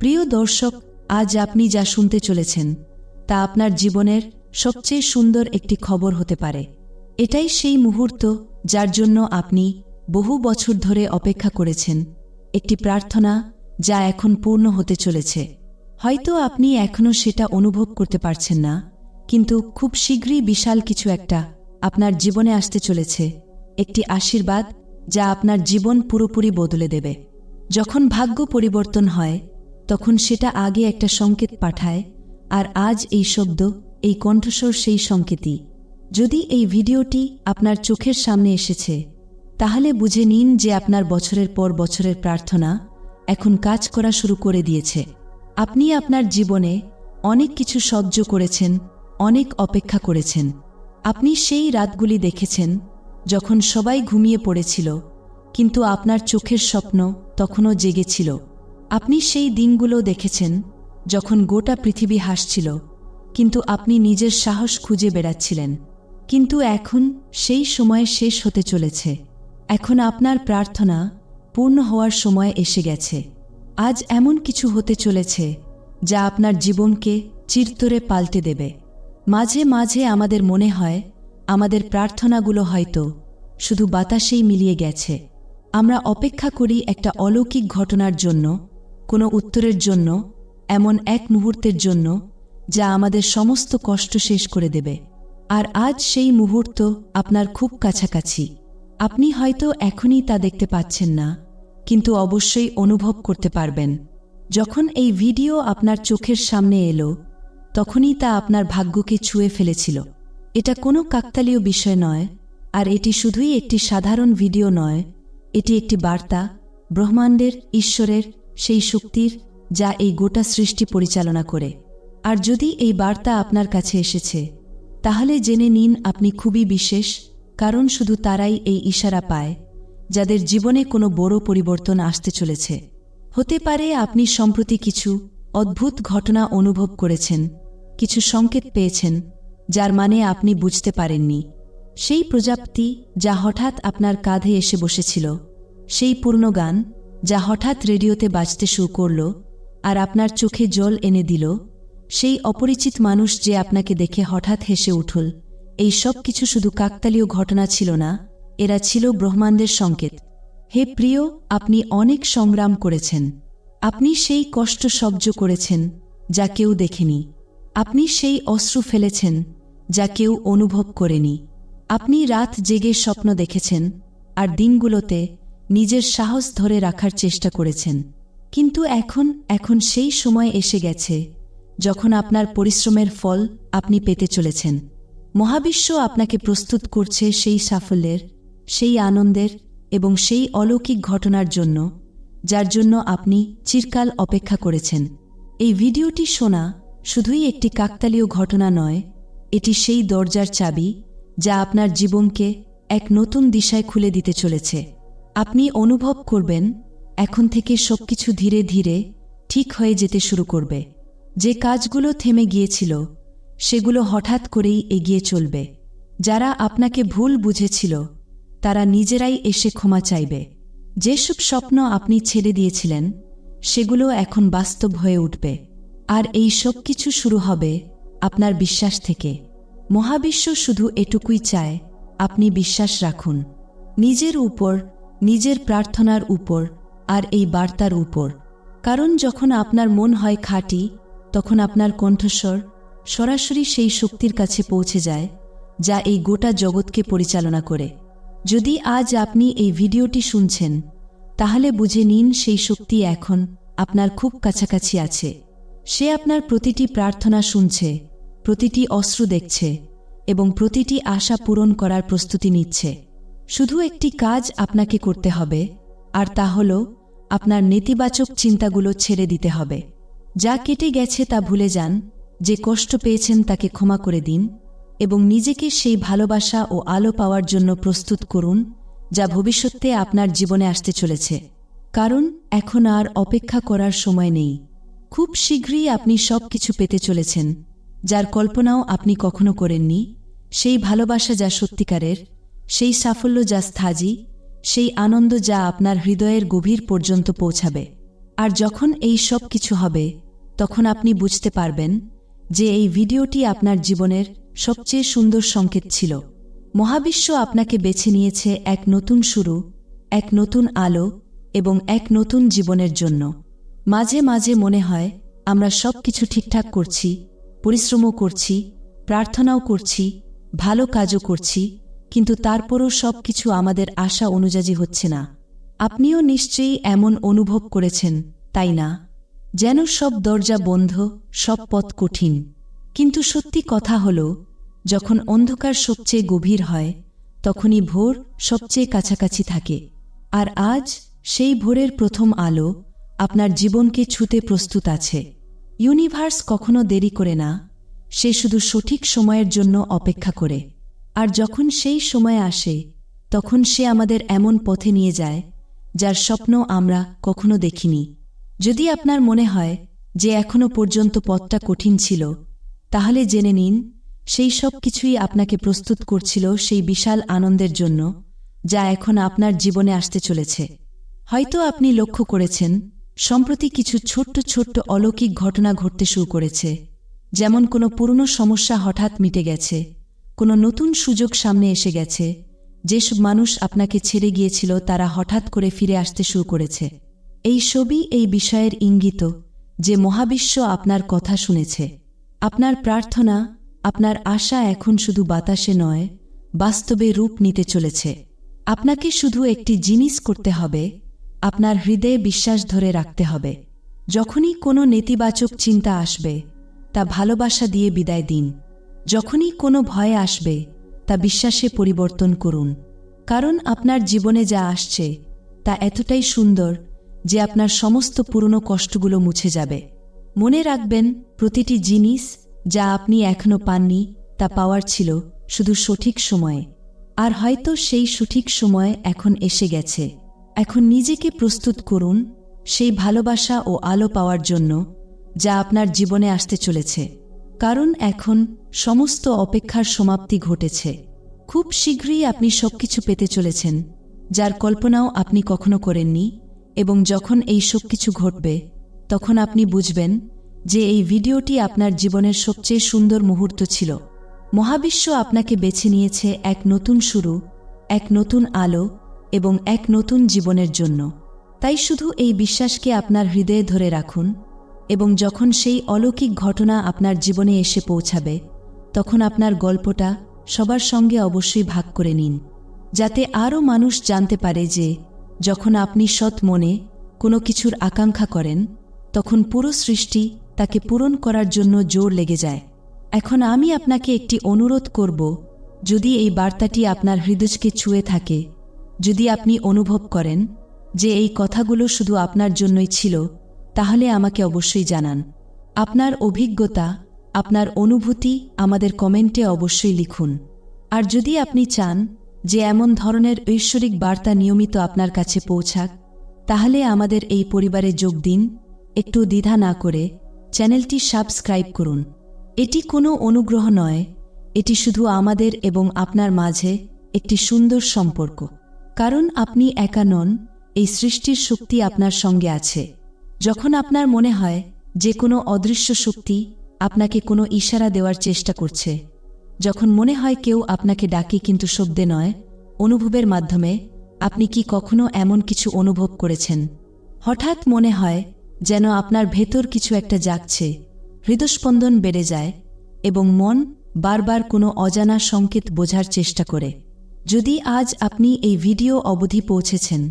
প্রিয় দর্শক, আজ আপনি যা শুনতে চলেছেন, তা আপনার জীবনের সবচেয়ে সুন্দর একটি খবর হতে পারে। এটাই সেই মুহূর্ত যার জন্য আপনি বহু বছর ধরে অপেক্ষা করেছেন, একটি প্রার্থনা যা এখন পূর্ণ হতে চলেছে। হয়তো আপনি এখনও সেটা অনুভব করতে পারছেন না, কিন্তু খুব শীঘ্রই বিশাল কিছু একটা আপনার জীবনে আসতে চলেছে, একটি আশীর্বাদ যা আপনার জীবন পুরোপুরি বদলে দেবে। যখন ভাগ্য পরিবর্তন হয় তখন সেটা আগে একটা সংকেত পাঠায়, আর আজ এই শব্দ, এই কণ্ঠস্বর সেই সংকেতই। যদি এই ভিডিওটি আপনার চোখের সামনে এসেছে, তাহলে বুঝে নিন যে আপনার বছরের পর বছরের প্রার্থনা এখন কাজ করা শুরু করে দিয়েছে। আপনি আপনার জীবনে অনেক কিছু সহ্য করেছেন, অনেক অপেক্ষা করেছেন। আপনি সেই রাতগুলি দেখেছেন যখন সবাই ঘুমিয়ে পড়েছিল, কিন্তু আপনার চোখের স্বপ্ন তখনও জেগেছিল। আপনি সেই দিনগুলো দেখেছেন যখন গোটা পৃথিবী হাসছিল, কিন্তু আপনি নিজের সাহস খুঁজে বেড়াচ্ছিলেন। কিন্তু এখন সেই সময় শেষ হতে চলেছে। এখন আপনার প্রার্থনা পূর্ণ হওয়ার সময় এসে গেছে। আজ এমন কিছু হতে চলেছে যা আপনার জীবনকে চিরতরে পাল্টে দেবে। মাঝে মাঝে আমাদের মনে হয় আমাদের প্রার্থনাগুলো হয়তো শুধু বাতাসেই মিলিয়ে গেছে। আমরা অপেক্ষা করি একটা অলৌকিক ঘটনার জন্য কোনো উত্তরের জন্য, এমন এক মুহূর্তের জন্য, যা আমাদের সমস্ত কষ্ট শেষ করে দেবে। আর আজ সেই মুহূর্ত আপনার খুব কাছাকাছি। আপনি হয়তো এখনই তা দেখতে পাচ্ছেন না, কিন্তু অবশ্যই অনুভব করতে পারবেন। যখন এই ভিডিও আপনার চোখের সামনে এলো, তখনই তা আপনার ভাগ্যকে ছুঁয়ে ফেলেছিল। এটা কোনো কাকতালীয় বিষয় নয়, আর এটি শুধুই একটি সাধারণ ভিডিও নয়, এটি একটি বার্তা, ব্রহ্মাণ্ডের, ঈশ্বরের সেই শক্তির যা এই গোটা সৃষ্টি পরিচালনা করে। আর যদি এই বার্তা আপনার কাছে এসেছে, তাহলে জেনে নিন আপনি খুবই বিশেষ, কারণ শুধু তারাই এই ইশারা পায়, যাদের জীবনে কোনো বড় পরিবর্তন আসতে চলেছে। হতে পারে আপনি সম্প্রতি কিছু অদ্ভুত ঘটনা অনুভব করেছেন, কিছু সংকেত পেয়েছেন, যার মানে আপনি বুঝতে পারেননি। সেই প্রজাপতি যা হঠাৎ আপনার কাঁধে এসে বসেছিল, সেই পূর্ণ গান যা হঠাৎ রেডিওতে বাজতে শুরু করল আর আপনার চোখে জল এনে দিল, সেই অপরিচিত মানুষ যে আপনাকে দেখে হঠাৎ হেসে উঠল, এই সব কিছু শুধু কাকতালীয় ঘটনা ছিল না, এরা ছিল ব্রহ্মাণ্ডের সংকেত। হে প্রিয়, আপনি অনেক সংগ্রাম করেছেন। আপনি সেই কষ্ট সহ্য করেছেন, যা কেউ দেখেনি। আপনি সেই অশ্রু ফেলেছেন, যা কেউ অনুভব করেনি। আপনি রাত জেগে স্বপ্ন দেখেছেন, আর দিনগুলোতে নিজের সাহস ধরে রাখার চেষ্টা করেছেন। কিন্তু এখন এখন সেই সময় এসে গেছে, যখন আপনার পরিশ্রমের ফল আপনি পেতে চলেছেন। মহাবিশ্ব আপনাকে প্রস্তুত করছে সেই সাফল্যের, সেই আনন্দের এবং সেই অলৌকিক ঘটনার জন্য, যার জন্য আপনি চিরকাল অপেক্ষা করেছেন। এই ভিডিওটি শোনা শুধুই একটি কাকতালীয় ঘটনা নয়, এটি সেই দরজার চাবি যা আপনার জীবনকে এক নতুন দিশায় খুলে দিতে চলেছে। আপনি অনুভব করবেন, এখন থেকে সবকিছু ধীরে ধীরে ঠিক হয়ে যেতে শুরু করবে। যে কাজগুলো থেমে গিয়েছিল, সেগুলো হঠাৎ করেই এগিয়ে চলবে। যারা আপনাকে ভুল বুঝেছিল, তারা নিজেরাই এসে ক্ষমা চাইবে। যেসব স্বপ্ন আপনি ছেড়ে দিয়েছিলেন, সেগুলো এখন বাস্তব হয়ে উঠবে। আর এই সব কিছু শুরু হবে আপনার বিশ্বাস থেকে। মহাবিশ্ব শুধু এটুকুই চায়, আপনি বিশ্বাস রাখুন। নিজের উপর নিজের প্রার্থনার উপর আর এই বার্তার উপর। কারণ যখন আপনার মন হয় খাঁটি, তখন আপনার কণ্ঠস্বর সরাসরি সেই শক্তির কাছে পৌঁছে যায়, যা এই গোটা জগৎকে পরিচালনা করে। যদি আজ আপনি এই ভিডিওটি শুনছেন, তাহলে বুঝে নিন সেই শক্তি এখন আপনার খুব কাছাকাছি আছে। সে আপনার প্রতিটি প্রার্থনা শুনছে, প্রতিটি অশ্রু দেখছে এবং প্রতিটি আশা পূরণ করার প্রস্তুতি নিচ্ছে। শুধু একটি কাজ আপনাকে করতে হবে, আর তা হল আপনার নেতিবাচক চিন্তাগুলো ছেড়ে দিতে হবে। যা কেটে গেছে তা ভুলে যান, যে কষ্ট পেয়েছেন তাকে ক্ষমা করে দিন, এবং নিজেকে সেই ভালোবাসা ও আলো পাওয়ার জন্য প্রস্তুত করুন, যা ভবিষ্যতে আপনার জীবনে আসতে চলেছে। কারণ এখন আর অপেক্ষা করার সময় নেই। খুব শীঘ্রই আপনি সব কিছু পেতে চলেছেন, যার কল্পনাও আপনি কখনো করেননি, সেই ভালোবাসা যা সত্যিকারের সেই সাফল্য যা স্থাজি, সেই আনন্দ যা আপনার হৃদয়ের গভীর পর্যন্ত পৌঁছাবে। আর যখন এই সব কিছু হবে, তখন আপনি বুঝতে পারবেন যে এই ভিডিওটি আপনার জীবনের সবচেয়ে সুন্দর সংকেত ছিল। মহাবিশ্ব আপনাকে বেছে নিয়েছে এক নতুন শুরু, এক নতুন আলো এবং এক নতুন জীবনের জন্য। মাঝে মাঝে মনে হয়, আমরা সব কিছু ঠিকঠাক করছি, পরিশ্রমও করছি, প্রার্থনাও করছি, ভালো কাজও করছি কিন্তু তারপরও সব কিছু আমাদের আশা অনুযায়ী হচ্ছে না। আপনিও নিশ্চয়ই এমন অনুভব করেছেন, তাই না? যেন সব দরজা বন্ধ, সব পথ কঠিন। কিন্তু সত্যি কথা হল, যখন অন্ধকার সবচেয়ে গভীর হয়, তখনই ভোর সবচেয়ে কাছাকাছি থাকে। আর আজ সেই ভোরের প্রথম আলো আপনার জীবনকে ছুতে প্রস্তুত আছে। ইউনিভার্স কখনো দেরি করে না, সে শুধু সঠিক সময়ের জন্য অপেক্ষা করে। আর যখন সেই সময় আসে, তখন সে আমাদের এমন পথে নিয়ে যায়, যার স্বপ্ন আমরা কখনো দেখিনি। যদি আপনার মনে হয় যে এখনও পর্যন্ত পথটা কঠিন ছিল, তাহলে জেনে নিন, সেই সব কিছুই আপনাকে প্রস্তুত করছিল সেই বিশাল আনন্দের জন্য, যা এখন আপনার জীবনে আসতে চলেছে। হয়তো আপনি লক্ষ্য করেছেন, সম্প্রতি কিছু ছোট্ট ছোট্ট অলৌকিক ঘটনা ঘটতে শুরু করেছে, যেমন কোনো পুরনো সমস্যা হঠাৎ মিটে গেছে কোনো নতুন সুযোগ সামনে এসে গেছে। যেসব মানুষ আপনাকে ছেড়ে গিয়েছিল, তারা হঠাৎ করে ফিরে আসতে শুরু করেছে। এই সবই এই বিষয়ের ইঙ্গিত যে মহাবিশ্ব আপনার কথা শুনেছে। আপনার প্রার্থনা, আপনার আশা এখন শুধু বাতাসে নয়, বাস্তবে রূপ নিতে চলেছে। আপনাকে শুধু একটি জিনিস করতে হবে, আপনার হৃদয়ে বিশ্বাস ধরে রাখতে হবে। যখনই কোনো নেতিবাচক চিন্তা আসবে, তা ভালোবাসা দিয়ে বিদায় দিন। যখনই কোনো ভয় আসবে, তা বিশ্বাসে পরিবর্তন করুন। কারণ আপনার জীবনে যা আসছে, তা এতটাই সুন্দর যে আপনার সমস্ত পুরনো কষ্টগুলো মুছে যাবে। মনে রাখবেন, প্রতিটি জিনিস যা আপনি এখনও পাননি, তা পাওয়ার ছিল শুধু সঠিক সময়ে। আর হয়তো সেই সঠিক সময় এখন এসে গেছে। এখন নিজেকে প্রস্তুত করুন সেই ভালোবাসা ও আলো পাওয়ার জন্য যা আপনার জীবনে আসতে চলেছে। কারণ এখন সমস্ত অপেক্ষার সমাপ্তি ঘটেছে। খুব শীঘ্রই আপনি সবকিছু পেতে চলেছেন, যার কল্পনাও আপনি কখনো করেননি, এবং যখন এই সব কিছু ঘটবে, তখন আপনি বুঝবেন যে এই ভিডিওটি আপনার জীবনের সবচেয়ে সুন্দর মুহূর্ত ছিল। মহাবিশ্ব আপনাকে বেছে নিয়েছে এক নতুন শুরু, এক নতুন আলো, এবং এক নতুন জীবনের জন্য। তাই শুধু এই বিশ্বাসকে আপনার হৃদয়ে ধরে রাখুন এবং যখন সেই অলৌকিক ঘটনা আপনার জীবনে এসে পৌঁছাবে, তখন আপনার গল্পটা সবার সঙ্গে অবশ্যই ভাগ করে নিন, যাতে আরও মানুষ জানতে পারে যে, যখন আপনি সৎ মনে কোনো কিছুর আকাঙ্ক্ষা করেন, তখন পুরো সৃষ্টি তাকে পূরণ করার জন্য জোর লেগে যায়। এখন আমি আপনাকে একটি অনুরোধ করব, যদি এই বার্তাটি আপনার হৃদয়কে ছুঁয়ে থাকে, যদি আপনি অনুভব করেন যে এই কথাগুলো শুধু আপনার জন্যই ছিল তাহলে আমাকে অবশ্যই জানান। আপনার অভিজ্ঞতা, আপনার অনুভূতি আমাদের কমেন্টে অবশ্যই লিখুন। আর যদি আপনি চান যে এমন ধরনের ঐশ্বরিক বার্তা নিয়মিত আপনার কাছে পৌঁছাক, তাহলে আমাদের এই পরিবারে যোগ দিন, একটু দ্বিধা না করে চ্যানেলটি সাবস্ক্রাইব করুন। এটি কোনো অনুগ্রহ নয়, এটি শুধু আমাদের এবং আপনার মাঝে একটি সুন্দর সম্পর্ক। কারণ আপনি একা নন, এই সৃষ্টির শক্তি আপনার সঙ্গে আছে। যখন আপনার মনে হয় যে কোনো অদৃশ্য শক্তি আপনাকে কোনো ইশারা দেওয়ার চেষ্টা করছে, যখন মনে হয় কেউ আপনাকে ডাকে কিন্তু শব্দে নয়, অনুভবের মাধ্যমে আপনি কি কখনো এমন কিছু অনুভব করেছেন? হঠাৎ মনে হয় যেন আপনার ভেতর কিছু একটা জাগছে, হৃদস্পন্দন বেড়ে যায় এবং মন বারবার কোনো অজানা সংকেত বোঝার চেষ্টা করে। যদি আজ আপনি এই ভিডিও অবধি পৌঁছেছেন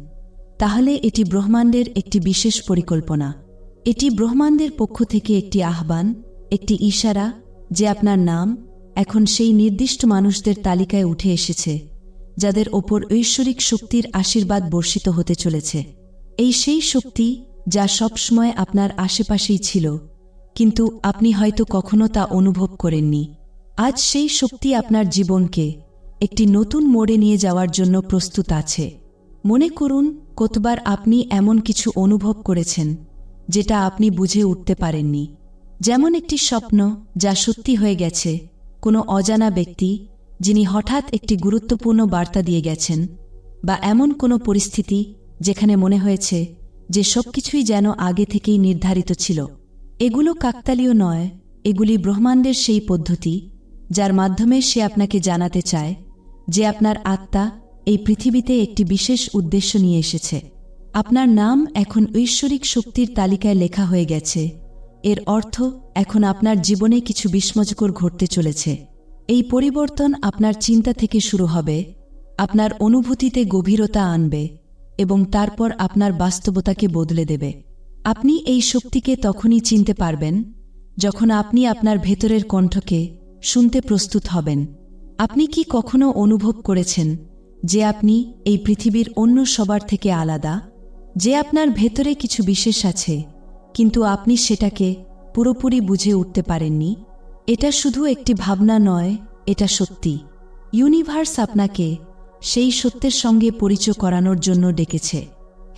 তাহলে এটি ব্রহ্মাণ্ডের একটি বিশেষ পরিকল্পনা। এটি ব্রহ্মাণ্ডের পক্ষ থেকে একটি আহ্বান, একটি ইশারা যে আপনার নাম এখন সেই নির্দিষ্ট মানুষদের তালিকায় উঠে এসেছে, যাদের ওপর ঐশ্বরিক শক্তির আশীর্বাদ বর্ষিত হতে চলেছে। এই সেই শক্তি যা সবসময় আপনার আশেপাশেই ছিল, কিন্তু আপনি হয়তো কখনো তা অনুভব করেননি। আজ সেই শক্তি আপনার জীবনকে একটি নতুন মোড়ে নিয়ে যাওয়ার জন্য প্রস্তুত আছে। মনে করুন কতবার আপনি এমন কিছু অনুভব করেছেন, যেটা আপনি বুঝে উঠতে পারেননি? যেমন একটি স্বপ্ন যা সত্যি হয়ে গেছে, কোনো অজানা ব্যক্তি যিনি হঠাৎ একটি গুরুত্বপূর্ণ বার্তা দিয়ে গেছেন, বা এমন কোনো পরিস্থিতি যেখানে মনে হয়েছে যে সবকিছুই যেন আগে থেকেই নির্ধারিত ছিল। এগুলো কাকতালীয় নয়, এগুলি ব্রহ্মাণ্ডের সেই পদ্ধতি, যার মাধ্যমে সে আপনাকে জানাতে চায় যে আপনার আত্মা এই পৃথিবীতে একটি বিশেষ উদ্দেশ্য নিয়ে এসেছে। আপনার নাম এখন ঐশ্বরিক শক্তির তালিকায় লেখা হয়ে গেছে। এর অর্থ, এখন আপনার জীবনে কিছু বিস্ময়কর ঘটতে চলেছে। এই পরিবর্তন আপনার চিন্তা থেকে শুরু হবে, আপনার অনুভূতিতে গভীরতা আনবে এবং তারপর আপনার বাস্তবতাকে বদলে দেবে। আপনি এই শক্তিকে তখনই চিনতে পারবেন যখন আপনি আপনার ভেতরের কণ্ঠকে শুনতে প্রস্তুত হবেন। আপনি কি কখনো অনুভব করেছেন যে আপনি এই পৃথিবীর অন্য সবার থেকে আলাদা, যে আপনার ভেতরে কিছু বিশেষ আছে, কিন্তু আপনি সেটাকে পুরোপুরি বুঝে উঠতে পারেননি, এটা শুধু একটি ভাবনা নয়, এটা সত্যি। ইউনিভার্স আপনাকে সেই সত্যের সঙ্গে পরিচয় করানোর জন্য ডেকেছে।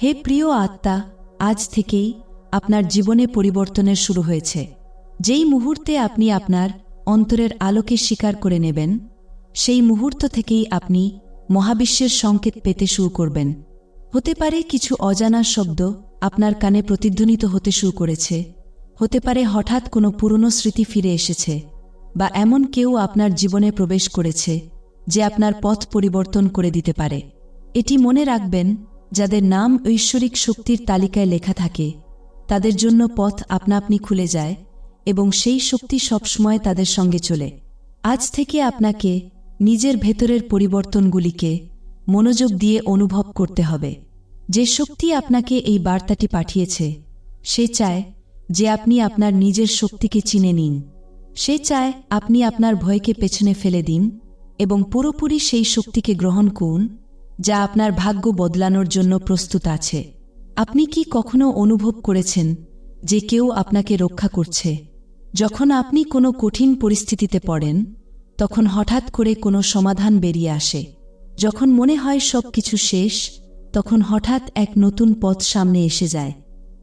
হে প্রিয় আত্মা, আজ থেকেই আপনার জীবনে পরিবর্তনের শুরু হয়েছে। যেই মুহূর্তে আপনি আপনার অন্তরের আলোকে স্বীকার করে নেবেন, সেই মুহূর্ত থেকেই আপনি মহাবিশ্বের সংকেত পেতে শুরু করবেন। হতে পারে কিছু অজানা শব্দ আপনার কানে প্রতিধ্বনিত হতে শুরু করেছে। হতে পারে হঠাৎ কোনো পুরনো স্মৃতি ফিরে এসেছে বা এমন কেউ আপনার জীবনে প্রবেশ করেছে যে আপনার পথ পরিবর্তন করে দিতে পারে। এটি মনে রাখবেন, যাদের নাম ঐশ্বরিক শক্তির তালিকায় লেখা থাকে, তাদের জন্য পথ আপনা আপনি খুলে যায় এবং সেই শক্তি সবসময় তাদের সঙ্গে চলে। আজ থেকে আপনাকে নিজের ভেতরের পরিবর্তনগুলিকে মনোযোগ দিয়ে অনুভব করতে হবে। যে শক্তি আপনাকে এই বার্তাটি পাঠিয়েছে, সে চায় যে আপনি আপনার নিজের শক্তিকে চিনে নিন। সে চায় আপনি আপনার ভয়কে পেছনে ফেলে দিন এবং পুরোপুরি সেই শক্তিকে গ্রহণ করুন, যা আপনার ভাগ্য বদলানোর জন্য প্রস্তুত আছে। আপনি কি কখনো অনুভব করেছেন যে কেউ আপনাকে রক্ষা করছে? যখন আপনি কোনো কঠিন পরিস্থিতিতে পড়েন তখন হঠাৎ করে কোনো সমাধান বেরিয়ে আসে। যখন মনে হয় সব কিছু শেষ, তখন হঠাৎ এক নতুন পথ সামনে এসে যায়।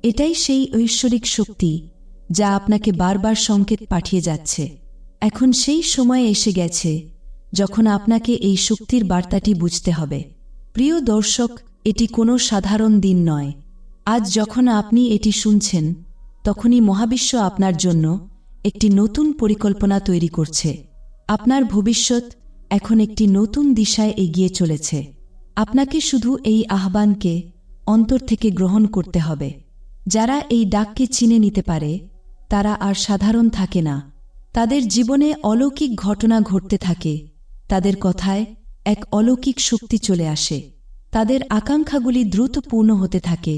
এটাই সেই ঐশ্বরিক শক্তি, যা আপনাকে বারবার সংকেত পাঠিয়ে যাচ্ছে। এখন সেই সময় এসে গেছে, যখন আপনাকে এই শক্তির বার্তাটি বুঝতে হবে। প্রিয় দর্শক, এটি কোনো সাধারণ দিন নয়। আজ যখন আপনি এটি শুনছেন, তখনই মহাবিশ্ব আপনার জন্য একটি নতুন পরিকল্পনা তৈরি করছে। আপনার ভবিষ্যৎ এখন একটি নতুন দিশায় এগিয়ে চলেছে। আপনাকে শুধু এই আহ্বানকে অন্তর থেকে গ্রহণ করতে হবে। যারা এই ডাককে চিনে নিতে পারে, তারা আর সাধারণ থাকে না। তাদের জীবনে অলৌকিক ঘটনা ঘটতে থাকে। তাদের কথায় এক অলৌকিক শক্তি চলে আসে। তাদের আকাঙ্ক্ষাগুলি দ্রুত পূর্ণ হতে থাকে,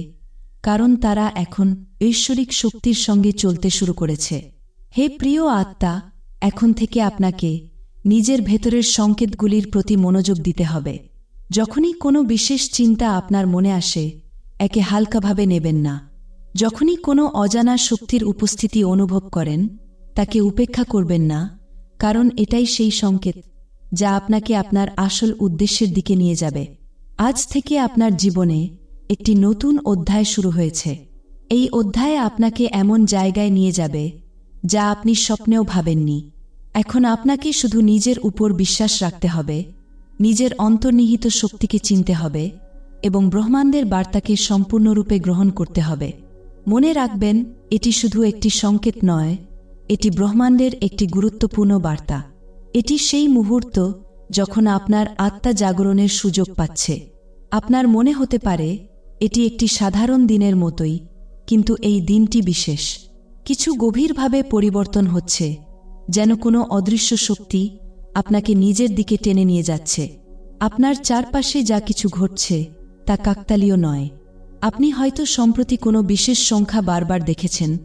কারণ তারা এখন ঐশ্বরিক শক্তির সঙ্গে চলতে শুরু করেছে। হে প্রিয় আত্মা এখন থেকে আপনাকে নিজের ভেতরের সংকেতগুলির প্রতি মনোযোগ দিতে হবে। যখনই কোনো বিশেষ চিন্তা আপনার মনে আসে, একে হালকাভাবে নেবেন না। যখনই কোনো অজানা শক্তির উপস্থিতি অনুভব করেন, তাকে উপেক্ষা করবেন না, কারণ এটাই সেই সংকেত যা আপনাকে আপনার আসল উদ্দেশ্যের দিকে নিয়ে যাবে। আজ থেকে আপনার জীবনে একটি নতুন অধ্যায় শুরু হয়েছে। এই অধ্যায়ে আপনাকে এমন জায়গায় নিয়ে যাবে যা আপনি স্বপ্নেও ভাবেননি। এখন আপনাকে শুধু নিজের উপর বিশ্বাস রাখতে হবে, নিজের অন্তর্নিহিত শক্তিকে চিনতে হবে এবং ব্রহ্মাণ্ডের বার্তাকে সম্পূর্ণরূপে গ্রহণ করতে হবে। মনে রাখবেন, এটি শুধু একটি সংকেত নয়, এটি ব্রহ্মাণ্ডের একটি গুরুত্বপূর্ণ বার্তা। এটি সেই মুহূর্ত যখন আপনার আত্মা জাগরণের সুযোগ পাচ্ছে। আপনার মনে হতে পারে, এটি একটি সাধারণ দিনের মতোই, কিন্তু এই দিনটি বিশেষ। কিছু গভীরভাবে পরিবর্তন হচ্ছে, যেন কোনো অদৃশ্য শক্তি আপনাকে নিজের দিকে টেনে নিয়ে যাচ্ছে। আপনার চারপাশে যা কিছু ঘটছে, তা কাকতালীয় নয়। আপনি হয়তো সম্প্রতি কোনো বিশেষ সংখ্যা বারবার দেখেছেন,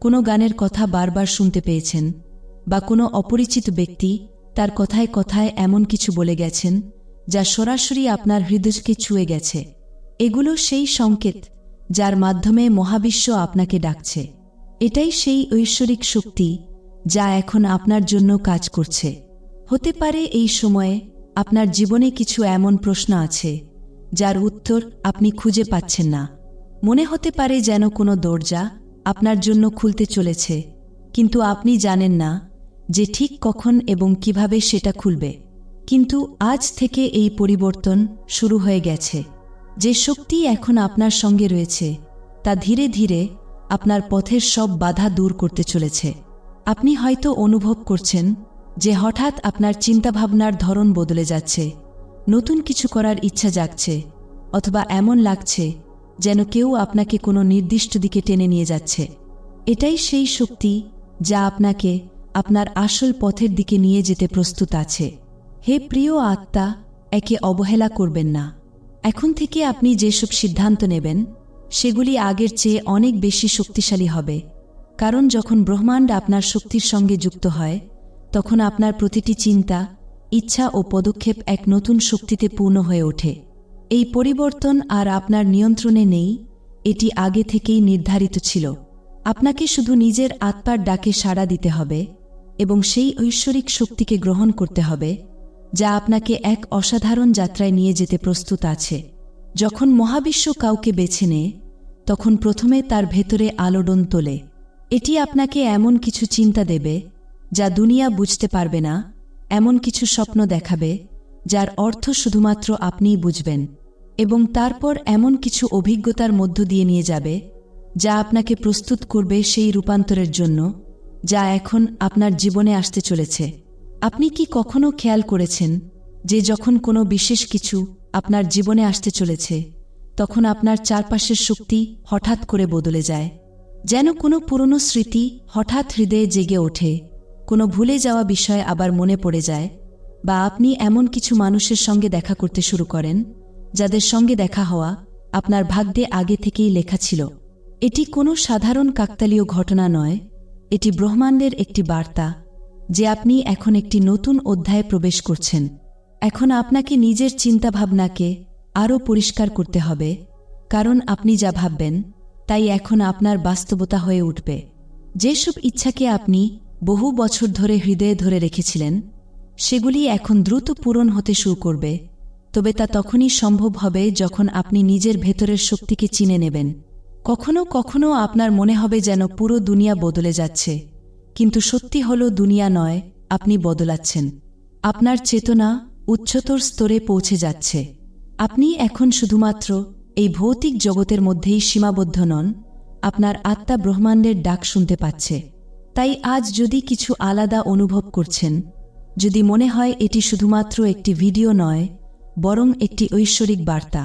কোনো গানের কথা বারবার শুনতে পেয়েছেন, বা কোনো অপরিচিত ব্যক্তি তার কথায় কথায় এমন কিছু বলে গেছেন, যা সরাসরি আপনার হৃদয়কে ছুঁয়ে গেছে। এগুলো সেই সংকেত যার মাধ্যমে মহাবিশ্ব আপনাকে ডাকছে। এটাই সেই ঐশ্বরিক শক্তি, যা এখন আপনার জন্য কাজ করছে। হতে পারে এই সময়ে আপনার জীবনে কিছু এমন প্রশ্ন আছে, যার উত্তর আপনি খুঁজে পাচ্ছেন না। মনে হতে পারে যেন কোনো দরজা আপনার জন্য খুলতে চলেছে, কিন্তু আপনি জানেন না যে ঠিক কখন এবং কীভাবে সেটা খুলবে। কিন্তু আজ থেকে এই পরিবর্তন শুরু হয়ে গেছে। যে শক্তি এখন আপনার সঙ্গে রয়েছে, তা ধীরে ধীরে আপনার পথের সব বাধা দূর করতে চলেছে। আপনি হয়তো অনুভব করছেন যে হঠাৎ আপনার চিন্তাভাবনার ধরন বদলে যাচ্ছে। নতুন কিছু করার ইচ্ছা জাগছে, অথবা এমন লাগছে যেন কেউ আপনাকে কোনো নির্দিষ্ট দিকে টেনে নিয়ে যাচ্ছে। এটাই সেই শক্তি যা আপনাকে আপনার আসল পথের দিকে নিয়ে যেতে প্রস্তুত আছে। হে প্রিয় আত্মা, একে অবহেলা করবেন না। এখন থেকে আপনি যেসব সিদ্ধান্ত নেবেন সেগুলি আগের চেয়ে অনেক বেশি শক্তিশালী হবে। কারণ যখন ব্রহ্মাণ্ড আপনার শক্তির সঙ্গে যুক্ত হয়, তখন আপনার প্রতিটি চিন্তা, ইচ্ছা ও পদক্ষেপ এক নতুন শক্তিতে পূর্ণ হয়ে ওঠে। এই পরিবর্তন আর আপনার নিয়ন্ত্রণে নেই, এটি আগে থেকেই নির্ধারিত ছিল। আপনাকে শুধু নিজের আত্মার ডাকে সাড়া দিতে হবে এবং সেই ঐশ্বরিক শক্তিকে গ্রহণ করতে হবে, যা আপনাকে এক অসাধারণ যাত্রায় নিয়ে যেতে প্রস্তুত আছে। যখন মহাবিশ্ব কাউকে বেছে নেয় তখন প্রথমে তার ভেতরে আলোড়ন তোলে। এটি আপনাকে এমন কিছু চিন্তা দেবে, যা দুনিয়া বুঝতে পারবে না, এমন কিছু স্বপ্ন দেখাবে, যার অর্থ শুধুমাত্র আপনিই বুঝবেন, এবং তারপর এমন কিছু অভিজ্ঞতার মধ্য দিয়ে নিয়ে যাবে, যা আপনাকে প্রস্তুত করবে সেই রূপান্তরের জন্য, যা এখন আপনার জীবনে আসতে চলেছে। আপনি কি কখনো খেয়াল করেছেন যে যখন কোনো বিশেষ কিছু আপনার জীবনে আসতে চলেছে, তখন আপনার চারপাশের শক্তি হঠাৎ করে বদলে যায়। যেন কোনো পুরনো স্মৃতি হঠাৎ হৃদয়ে জেগে ওঠে, কোনো ভুলে যাওয়া বিষয় আবার মনে পড়ে যায়, বা আপনি এমন কিছু মানুষের সঙ্গে দেখা করতে শুরু করেন, যাদের সঙ্গে দেখা হওয়া আপনার ভাগ্যে আগে থেকেই লেখা ছিল। এটি কোনো সাধারণ কাকতালীয় ঘটনা নয়, এটি ব্রহ্মাণ্ডের একটি বার্তা, যে আপনি এখন একটি নতুন অধ্যায়ে প্রবেশ করছেন। এখন আপনাকে নিজের চিন্তাভাবনাকে আরও পরিষ্কার করতে হবে, কারণ আপনি যা ভাববেন, তাই এখন আপনার বাস্তবতা হয়ে উঠবে। যেসব ইচ্ছাকে আপনি বহু বছর ধরে হৃদয়ে ধরে রেখেছিলেন, সেগুলি এখন দ্রুত পূরণ হতে শুরু করবে, তবে তা তখনই সম্ভব হবে যখন আপনি নিজের ভেতরের শক্তিকে চিনে নেবেন। কখনো কখনো আপনার মনে হবে যেন পুরো দুনিয়া বদলে যাচ্ছে, কিন্তু সত্যি হল দুনিয়া নয়, আপনি বদলাচ্ছেন। আপনার চেতনা উচ্চতর স্তরে পৌঁছে যাচ্ছে। আপনি এখন শুধুমাত্র এই ভৌতিক জগতের মধ্যেই সীমাবদ্ধ নন, আপনার আত্মা ব্রহ্মাণ্ডের ডাক শুনতে পাচ্ছে। তাই আজ যদি কিছু আলাদা অনুভব করছেন, যদি মনে হয় এটি শুধুমাত্র একটি ভিডিও নয়, বরং একটি ঐশ্বরিক বার্তা,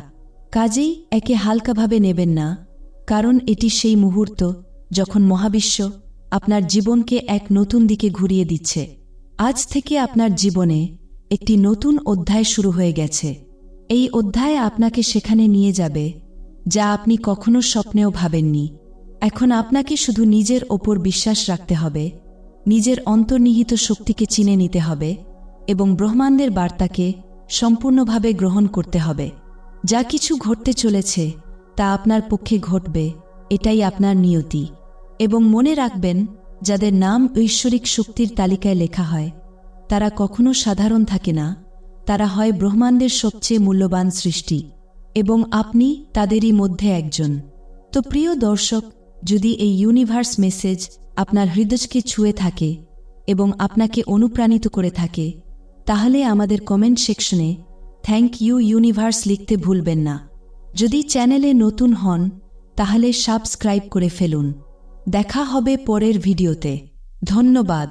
কাজেই একে হালকাভাবে নেবেন না, কারণ এটি সেই মুহূর্ত যখন মহাবিশ্ব আপনার জীবনকে এক নতুন দিকে ঘুরিয়ে দিচ্ছে। আজ থেকে আপনার জীবনে একটি নতুন অধ্যায় শুরু হয়ে গেছে। এই অধ্যায় আপনাকে সেখানে নিয়ে যাবে, যা আপনি কখনো স্বপ্নেও ভাবেননি। এখন আপনাকে শুধু নিজের ওপর বিশ্বাস রাখতে হবে, নিজের অন্তর্নিহিত শক্তিকে চিনে নিতে হবে এবং ব্রহ্মাণ্ডের বার্তাকে সম্পূর্ণভাবে গ্রহণ করতে হবে। যা কিছু ঘটতে চলেছে, তা আপনার পক্ষে ঘটবে, এটাই আপনার নিয়তি। এবং মনে রাখবেন, যাদের নাম ঐশ্বরিক শক্তির তালিকায় লেখা হয় তারা কখনো সাধারণ থাকে না। তারা হয় ব্রহ্মাণ্ডের সবচেয়ে মূল্যবান সৃষ্টি এবং আপনি তাদেরই মধ্যে একজন। তো প্রিয় দর্শক, যদি এই ইউনিভার্স মেসেজ আপনার হৃদয়কে ছুঁয়ে থাকে এবং আপনাকে অনুপ্রাণিত করে থাকে, তাহলে আমাদের কমেন্ট সেকশনে থ্যাংক ইউ ইউনিভার্স লিখতে ভুলবেন না। যদি চ্যানেলে নতুন হন, তাহলে সাবস্ক্রাইব করে ফেলুন। দেখা হবে পরের ভিডিওতে ধন্যবাদ।